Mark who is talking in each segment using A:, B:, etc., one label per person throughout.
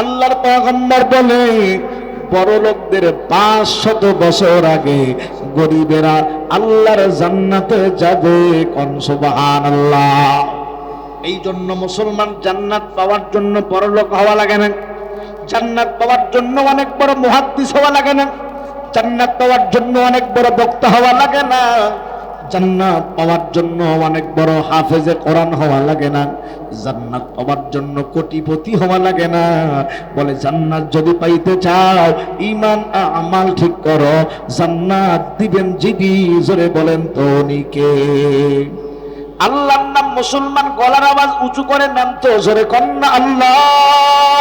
A: আল্লাহর পয়গম্বর বলে বড় লোকদের পাঁচ শত বছর আগে গরিবেরা আল্লাহর জান্নাতে যাবে কোন আল্লাহ এই জন্য মুসলমান জান্নাত পাওয়ার জন্য বড়লোক হওয়া লাগে না। জান্নাত পাওয়ার জন্য অনেক বড় মুহাদ্দিস হওয়া লাগে না। জান্নাত পাওয়ার জন্য অনেক বড় বক্তা হওয়া লাগে না। জান্নাত পাওয়ার জন্য অনেক বড় হাফেজে কোরআন হওয়া লাগে না। জান্নাত পাওয়ার জন্য কোটিপতি হওয়া লাগে না। বলে, জান্নাত যদি পাইতে চাও ইমান আমাল ঠিক করো। জান্নাত দিবেন যিনি জোরে বলেন তো উনিকে আল্লাহর নাম মুসলমান গলার আওয়াজ উঁচু করে নাম তো জোরে কন্যা আল্লাহ।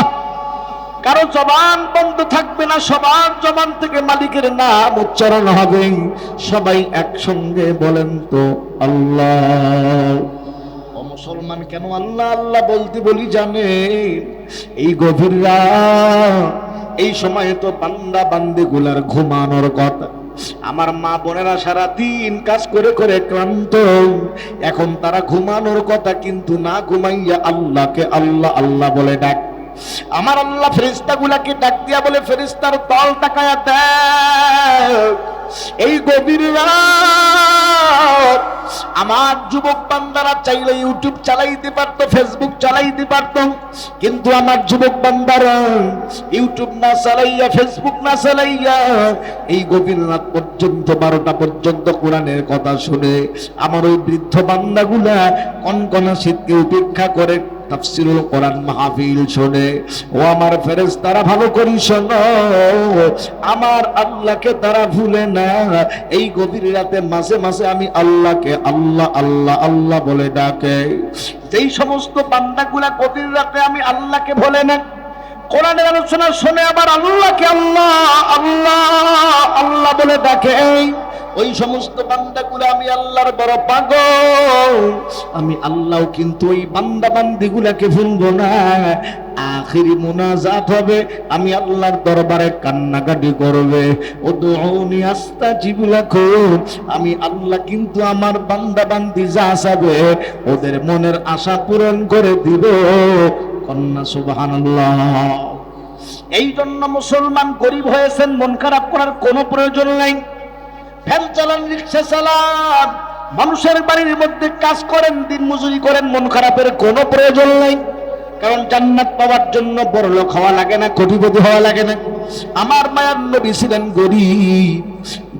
A: কারও জবান বন্ধ থাকবে না, সবার জবান থেকে মালিকের নাম উচ্চারণ হবে। সবাই একসঙ্গে বলেন তো, আল্লাহ। মুসলমান, কেন আল্লাহ আল্লাহ বলতে বলি জানে? এই গভীররা এই সময়ে তো বান্দা বান্দি গুলার ঘুমানোর কথা। আমার মা বোনেরা সারা দিন কাজ করে করে ক্লান্ত। এখন তারা ঘুমানোর কথা, কিন্তু না ঘুমাইয়া আল্লাহকে আল্লাহ আল্লাহ বলে ডাক। আমার আল্লাহ ফেরিস্তা গুলাকে ডাক দিয়া বলে ফেরিস্তার তল তাকায়া দেখ, এই গভীর আমার যুবক বান্দারা চাইলে ইউটিউব চালাইতে পারতো ফেসবুক চালাইতে পারতো, কিন্তু আমার যুবক বান্দারা ইউটিউব না চালাইয়া ফেসবুক না চালাইয়া, এই গভীর রাত পর্যন্ত, বারোটা পর্যন্ত কোরআনের কথা শুনে আমার ওই বৃদ্ধ বান্দাগুলা কনকনা শীতকে উপেক্ষা করে তাফসিরুল কোরআন মাহফিল শোনে, ও আমার ফেরেজ তারা ভালো করি শোনো, আমার আল্লাহকে তারা ভুলে না। এই গভীর রাতে মাঝে মাঝে আমি আল্লাহকে আল্লাহ আল্লাহ আল্লাহ বলে ডাকে। যেই সমস্ত বান্দাগুলা গভীর রাতে আমি আল্লাহকে ভুলে না, কোরআনের আলোচনা শুনে আবার আল্লাহকে আল্লাহ আল্লাহ আল্লাহ বলে ডাকে। ওই সমস্ত বান্দাগুলো আমি আল্লাহর বড় পাগল। আমি আল্লাহ কিন্তু ওই বান্দা বান্দিগুলাকে ভুলবো না। আখিরি মুনাজাত হবে, আমি আল্লাহর দরবারে কান্নাকাটি করবে। ও দৌনি আস্তা জিবুলাখুন আমি আল্লাহ কিন্তু আমার বান্দা বান্দি যা চাবে, ওদের মনের আশা পূরণ করে দিব। কন্যা সুবহানাল্লাহ। এই জন্য মুসলমান গরিব হয়েছেন, মন খারাপ করার কোনো প্রয়োজন নাই। ভ্যান চালান, রিক্সা চালান। মানুষের বাড়ির মধ্যে কাজ করেন, দিন মজুরি করেন, মন খারাপের কোনো প্রয়োজন নাই। কারণ জান্নাত পাওয়ার জন্য বড় লোক হওয়া লাগে না, কোটিপতি হওয়া লাগে না। আমার মায়ার নবী ছিলেন গরিব।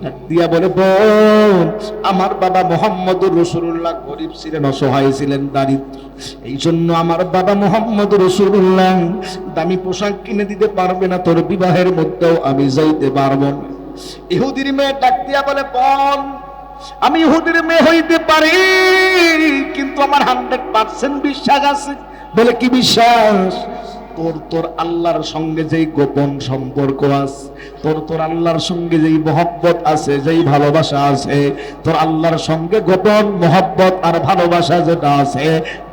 A: ডাক দিয়া বলে, বোন, আমার বাবা মোহাম্মদ রসুল্লাহ গরিব ছিলেন, অসহায় ছিলেন, দারিদ্র। এই জন্য আমার বাবা মোহাম্মদ রসুল্লাহ দামি পোশাক কিনে দিতে পারবে না, তোর বিবাহের মধ্যেও আমি যাইতে পারব না। ইহুদির মেয়ে ডাক দিয়া বলে, বন, আমি ইহুদির মেয়ে হইতে পারি, কিন্তু আমার হান্ড্রেড পার্সেন্ট বিশ্বাস আছে। বলে, কি বিশ্বাস? তোর তোর আল্লাহর সঙ্গে যেই গোপন সম্পর্ক আছে, তোর তোর আল্লাহর সঙ্গে যেই মহব্বত আছে, যেই ভালোবাসা আছে, তোর আল্লাহর সঙ্গে গোপন মহব্বত আর ভালোবাসা যেটা আছে,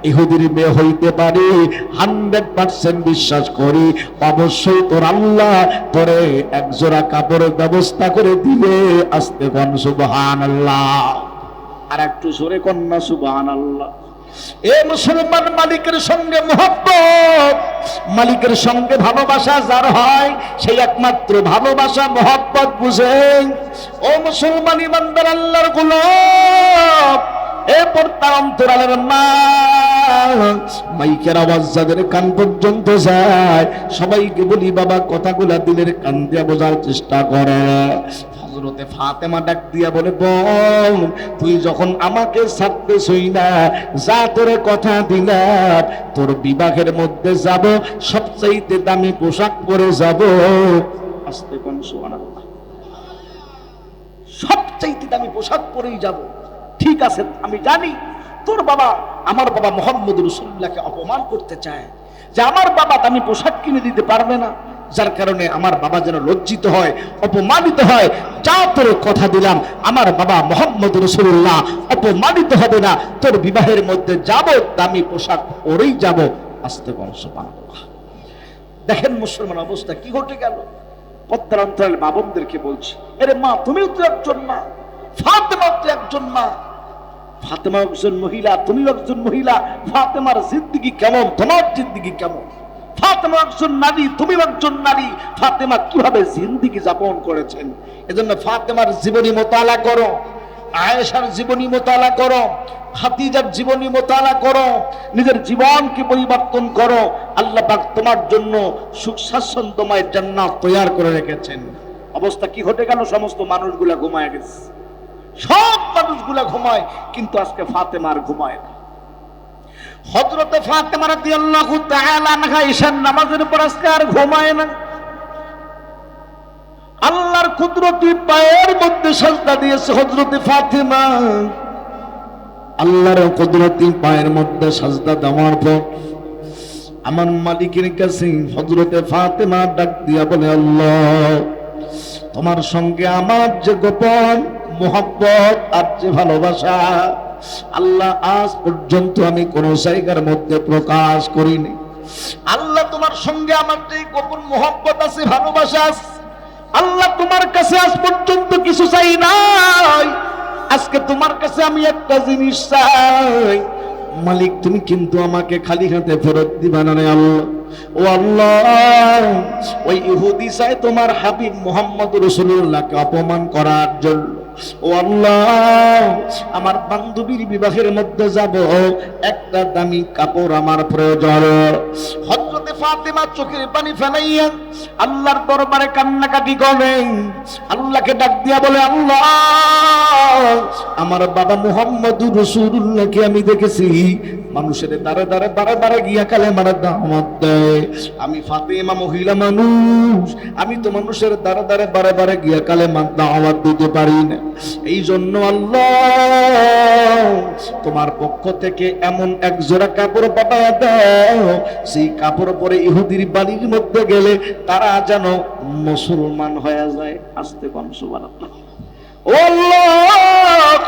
A: ইহুদির মেয়ে হইতে পারি হান্ড্রেড পার্সেন্ট বিশ্বাস করি, অবশ্যই তোর আল্লাহ তোরে এক জোড়া কাপড়ের ব্যবস্থা করে দিবে, আসতে কন সুবহান আল্লাহ আর একটু জোরে কন্যা সুবহান আল্লাহ এ মুসলমান মালিকের সঙ্গে মোহব্বত। মালিকের সঙ্গে ভালোবাসা যার হয় সেই একমাত্র ভালোবাসা, মোহব্বত বুঝে। ও মুসলমান ইমানদার আল্লাহর গোলাপ এ পর্দা অন্তরালের মা। মাইকের আওয়াজ যাদের কান পর্যন্ত যায়, সবাইকে বলি, বাবা, কথাগুলা দিলের কান দিয়ে বোঝার চেষ্টা করে। হজরতে ফাতেমা ডাক দিয়া বলে বল তুই যখন আমাকে ছাড়তে সই না, যা তোরে কথা দিলাম, তোর বিবাহের মধ্যে যাব, সবচাইতে দামি পোশাক পরে যাব। আস্তে কোন, সুবহানাল্লাহ। সবচাইতে দামি পোশাক পরেই যাব। ঠিক আছে, আমি জানি তোর বাবা আমার বাবা মোহাম্মদ রসুল্লাহকে অপমান করতে চায়। যে আমার বাবা দামি পোশাক কিনে দিতে পারবে না। যার কারণে আমার বাবা যেন লজ্জিত হয়, অপমানিত হয়। যা তোর কথা দিলাম, আমার বাবা মোহাম্মদ রসুল্লাহ, অপমানিত হবে না। তোর বিবাহের মধ্যে যাব দামি পোশাক পরেই যাব। আস্তে বংশ দেখেন মুসলমান অবস্থা, কি ঘটে গেল? পদ্মার অন্তরাল মা বোনদেরকে বলছি আরে মা, তুমিও তো একজন মা ফাতেমা তো একজন মা। ফাতেমা একজন মহিলা, তুমিও একজন মহিলা। ফাতেমার জিন্দিগি কেমন? তোমার জিন্দিগি কেমন? ফাতেমা একজন নারী তুমি একজন নারী। ফাতেমা কীভাবে জিন্দিগি যাপন করেছেন? এজন্য ফাতেমার জীবনী মোতালা করো, আয়েশার জীবনী মোতালা করো হাতিজার জীবনী মোতালা করো, নিজের জীবনকে পরিবর্তন করো। আল্লাহ পাক তোমার জন্য সুখ স্বাচ্ছন্দ্যময় জান্নাত তৈয়ার করে রেখেছেন। অবস্থা কি ঘটে গেল? সমস্ত মানুষগুলা ঘুমায় গেছে। সব মানুষগুলা ঘুমায়, কিন্তু আজকে ফাতেমার ঘুমায় না। হজরতে ফাতেমা রাদিয়াল্লাহু তাআলা আনহা ঈশার নামাজের পর আজকে আর ঘুমায় না। আল্লাহর কুদরতি পায়ের মধ্যে সাজদা দিয়েছে হজরতে ফাতেমা। আল্লাহর কুদরতি পায়ের মধ্যে সাজদা দেওয়ার পর আমার মালিকের কাছে হজরতে ফাতেমা ডাক দিয়া বলে, আল্লাহ, তোমার সঙ্গে আমার যে গোপন মোহব্বত আর যে ভালোবাসা আল্লাহ আজ পর্যন্ত আমি কোন জায়গার মধ্যে প্রকাশ করিনি। আল্লাহ তোমার সঙ্গে আমার যে গোপন মোহব্বত আছে, ভালোবাসা আল্লাহ তোমার কাছে আজ পর্যন্ত কিছু চাই নাই। আজকে তোমার কাছে আমি একটা জিনিস চাই। মালিক, তুমি কিন্তু আমাকে খালি হাতে ফেরত দিবা না আল্লাহ। ও আল্লাহ, ওই ইহুদি তোমার হাবিব মোহাম্মদ রসুল্লাহকে অপমান করার জন্য। ও আল্লাহ, আমার বান্ধবীর বিবাহের মধ্যে যাব, একটা দামি কাপড় আমার প্রয়োজন। হজরতে ফাতেমা চোখের পানি ফেলাইয়া আল্লাহর দরবারে কান্নাকাটি করেন আল্লাহকে ডাক দিয়া বলে, আল্লাহ, আমার বাবা মুহাম্মদ রসুল্লাহকে আমি দেখেছি। মানুষের দ্বারে দ্বারে বারে বারে গিয়া কালে মারা দামত দেয়। আমি ফাতেমা মহিলা মানুষ, আমি তো মানুষের দ্বারে দ্বারে বারে বারে গিয়া কালে দাওয়াত দিতে পারি না। এই জন্য আল্লাহ তোমার পক্ষ থেকে এমন এক জোড়া কাপড় পাঠায় দাও সেই কাপড় পরে ইহুদির বাড়ির মধ্যে গেলে তারা যেন মুসলমান হয়ে যায়। আসতে কম আল্লাহ,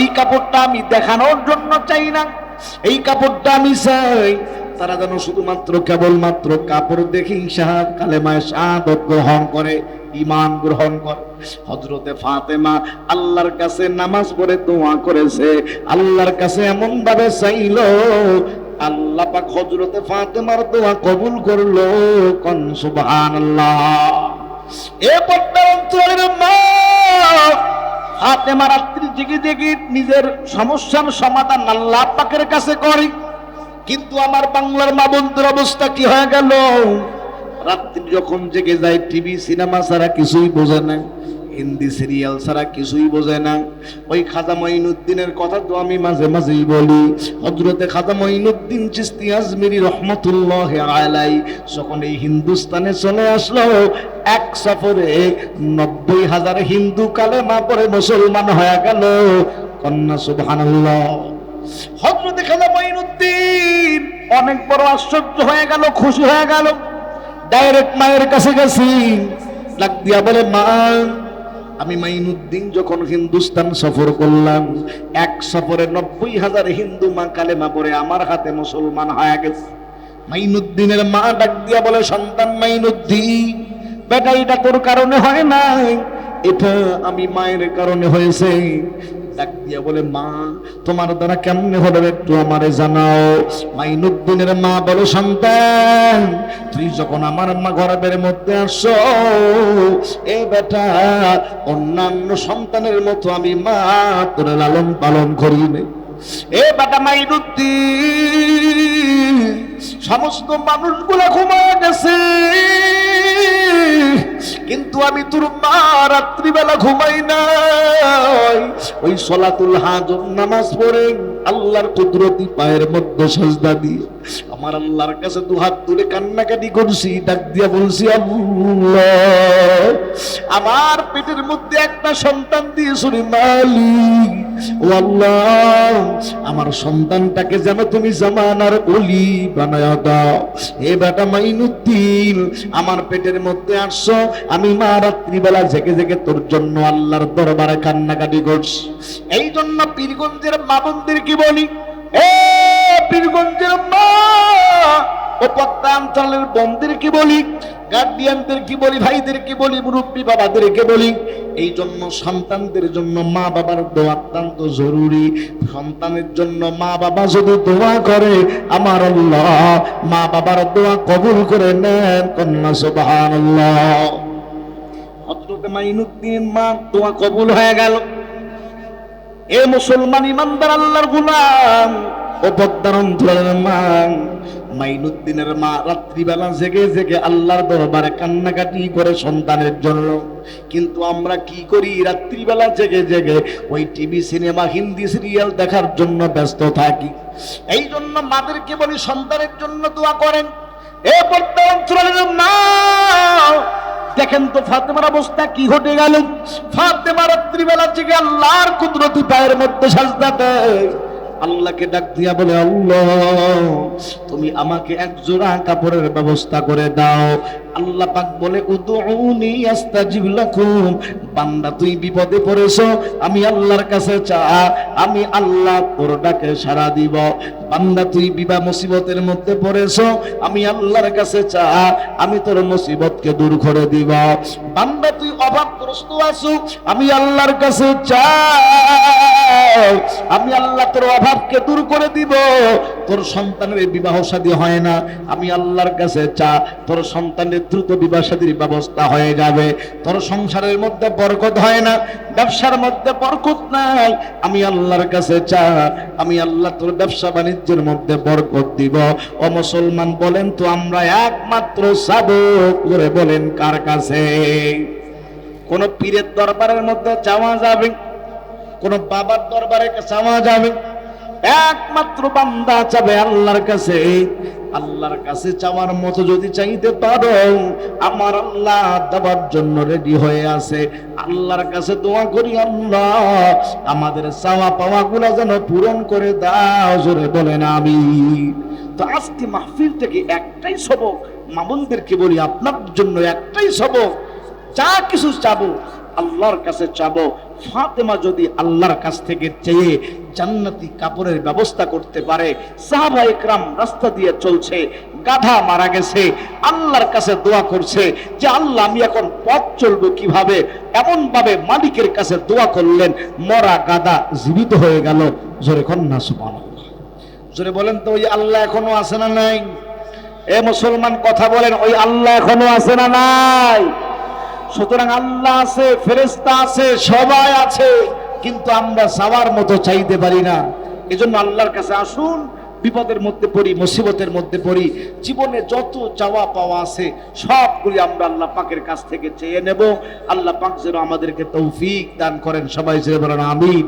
A: এই কাপড়টা আমি দেখানোর জন্য চাই না। এই কাপড়টা আমি চাই। তারা যেন শুধুমাত্র কেবলমাত্র কাপড় দেখে সাহাব কালেমায় শাহাদত গ্রহণ করে ইমান গ্রহণ করে। হজরতে ফাতেমা আল্লাহর কাছে নামাজ পড়ে দোয়া করেছে। আল্লাহর কাছে এমন ভাবে চাইল, আল্লাহ পাক হজরতে ফাতেমার দোয়া কবুল করল, কন সুবহানাল্লাহ। এ অঞ্চলের মা ফাতেমা রাত্রি নিজের সমস্যার সমাধান আল্লাহ পাকের কাছে করি। কিন্তু আমার বাংলার মা বন্ধুর অবস্থা কি হয়ে গেল? রাত্রি যখন জেগে যায়, টিভি, সিনেমা ছাড়া কিছুই বোঝে না হিন্দি সিরিয়াল ছাড়া কিছুই বোঝে না। ওই খাজা মঈনুদ্দিনের কথা তো আমি মাঝে মাঝেই বলি। হজরতে খাজা মঈনুদ্দিন চিস্তি আজমিরি রহমতুল্লাহ আলাই যখন এই হিন্দুস্তানে চলে আসলো, এক সফরে নব্বই হাজার হিন্দু কালেমা পরে মুসলমান হয়ে গেল। কন্যা সুবহানাল্লাহ। হজরতে খাজা মঈনুদ্দিন অনেক বড় আশ্চর্য হয়ে গেল, খুশি হয়ে গেল। ডাইরেক্ট মায়ের কাছে গেছি। ডাক দিয়া বলে, মা আমি মাইনুদ্দিন যখন হিন্দুস্তান সফর করলাম, এক সফরে নব্বই হাজার হিন্দু মা কালেমা পরে আমার হাতে মুসলমান হয়ে গেছে। মাইনুদ্দিনের মা ডাক দিয়া বলে, সন্তান মাইনুদ্দিন বেটা এটা তোর কারণে হয় নাই। এটা আমি মায়ের কারণে হয়েছে। ডাক দিয়া বলে, মা, তোমার দ্বারা কেমনে হলো একটু আমারে জানাও। মাইনুদ্দিনের মা বলে, সন্তান, তুই যখন আমার মা গর্বের মধ্যে আসো, এ বেটা, অন্যান্য সন্তানের মতো আমি মা তোর লালন পালন করি। এ বেটা মাইনুদ্দিন, সমস্ত মানুষগুলা ঘুমায় গেছে। কিন্তু আমি তোর মা রাত্রিবেলা ঘুমাই নাই। ওই সলাতুল হাজর নামাজ পড়ে আল্লাহর কুদরতি পায়ের মধ্যে সাজদা দিয়ে আমার আল্লাহর কাছে দু হাত তুলে কান্নাকাটি করছি, ডাক দিয়া বলছি আমার পেটের মধ্যে একটা সন্তান দিয়ে শুনি মালিক। ও আল্লাহ আমার সন্তানটাকে যেন তুমি জামানার অলি বানায় দাও। এ বেটা মাইনুদ্দিন, আমার পেটের মধ্যে আসছো আমি মা রাত্রিবেলা জেগে জেগে তোর জন্য আল্লাহর দরবারে কান্নাকাটি করছি। এই জন্য পীরগঞ্জের মা কি বলি? এ পীরগঞ্জের মা, ও পদ্মাঞ্চলের বন্দির কি বলি? গার্ডিয়ানদেরকে বলি ভাইদেরকে বলি, মুরব্বী বাবাদেরকে বলি? এই জন্য সন্তানদের জন্য মা বাবার দোয়া অত্যন্ত জরুরি। সন্তানের জন্য মা বাবা যদি দোয়া করে, আমার আল্লাহ মা বাবার দোয়া কবুল করে নেন, কন্যা সুবহানাল্লাহ। হযরত মাইনুদ্দিন মা দোয়া কবুল হয়ে গেল। এ মুসলমান ইমানদার, আল্লাহর গুলাম। পদ্মার অঞ্চলের মা। মাইনুদ্দিনের মা রাত্রিবেলা জেগে জেগে আল্লাহর দরবারে কান্নাকাটি করে সন্তানের জন্য। কিন্তু আমরা কি করি? রাত্রিবেলা জেগে জেগে ওই টিভি, সিনেমা, হিন্দি সিরিয়াল দেখার জন্য ব্যস্ত থাকি। এই জন্য মাদেরকে বলি, সন্তানের জন্য দোয়া করেন। এ অঞ্চলের মা, দেখেন তো ফাতেমার অবস্থা কি ঘটে গেল। ফাতেমা রাত্রিবেলা থেকে আল্লাহর কুদরতি পায়ের মধ্যে সাজদা দেয়। আল্লাহকে ডাক দিয়া বলে আল্লাহ তুমি আমাকে এক জোড়া কাপড়ের ব্যবস্থা করে দাও। আল্লাহ পাক বলে, উদউনি আস্তাজিব লাকুম। বান্দা, তুই বিপদে পড়েছো, আমি আল্লাহর কাছে চা, আমি আল্লাহ তোর ডাকে সাড়া দিব। বান্দা, তুই বিবাহ মুসিবতের মধ্যে পড়েছো, আমি আল্লাহর কাছে চা, আমি তোর মুসিবতকে দূর করে দিব। বান্দা, তুই অভাবগ্রস্ত আছো, আমি আল্লাহর কাছে চা, আমি আল্লাহ তোর অভাবকে দূর করে দিব। তোর সন্তানের বিবাহ শাদী হয় না, আমি আল্লাহর কাছে চা, তোর সন্তানের দ্রুত বিবাহ শাদীর ব্যবস্থা হয়ে যাবে। তোর সংসারের মধ্যে বরকত হয় না, ব্যবসার মধ্যে বরকত নাই। আমি আল্লাহর কাছে চা আমি আল্লাহ তোর ব্যবসা বাণিজ্যের মধ্যে বরকত দিব। ও মুসলমান, বলেন তো আমরা একমাত্র সাবক। করে বলেন কার কাছে? কোন পীরের দরবারের মধ্যে চাওয়া যাবে? কোন বাবার দরবারে চাওয়া যাবে? একমাত্র বান্দা চাবে আল্লাহর কাছে। আল্লাহর কাছে চাওয়ার মতো যদি চাইতে পারো, আমার আল্লাহ দেওয়ার জন্য রেডি হয়ে আছে। আল্লাহর কাছে দোয়া করি, আল্লাহ, আমাদের চাওয়া পাওয়া গুলা যেন পূরণ করে দাও, জোরে বলেন আমি তো আজকে মাহফিল থেকে একটাই সবক, মামুনদেরকে বলি, আপনার জন্য একটাই সবক, যা কিছু চাবো আল্লাহর কাছে চাবো। ফাতেমা যদি আল্লাহর কাছ থেকে চেয়ে জান্নাতি কাপড়ের ব্যবস্থা করতে পারে, সাহাবা একরাম রাস্তা দিয়ে চলছে, গাধা মারা গেছে, আল্লাহর কাছে দোয়া করছে যে, আল্লাহ, আমি এখন পথ চলবো কীভাবে? এমন ভাবে মালিকের কাছে দোয়া করলেন, মরা গাদা জীবিত হয়ে গেল। জোরে কন্যা সুবহানাল্লাহ। জোরে বলেন তো, ওই আল্লাহ এখনও আছে না নাই? এ মুসলমান কথা বলেন, ওই আল্লাহ এখনও আছে না নাই? সুতরাং আল্লাহ আছে ফেরেস্তা আছে, সবাই আছে, কিন্তু আমরা চাওয়ার মতো চাইতে পারি না। এজন্য আল্লাহর কাছে আসুন, বিপদের মধ্যে পড়ি, মুসিবতের মধ্যে পড়ি, জীবনে যত চাওয়া পাওয়া আছে, সবগুলি আমরা আল্লাহ পাকের কাছ থেকে চেয়ে নেব। আল্লাহ পাক যেন আমাদেরকে তৌফিক দান করেন। সবাই যে বলেন, আমিন।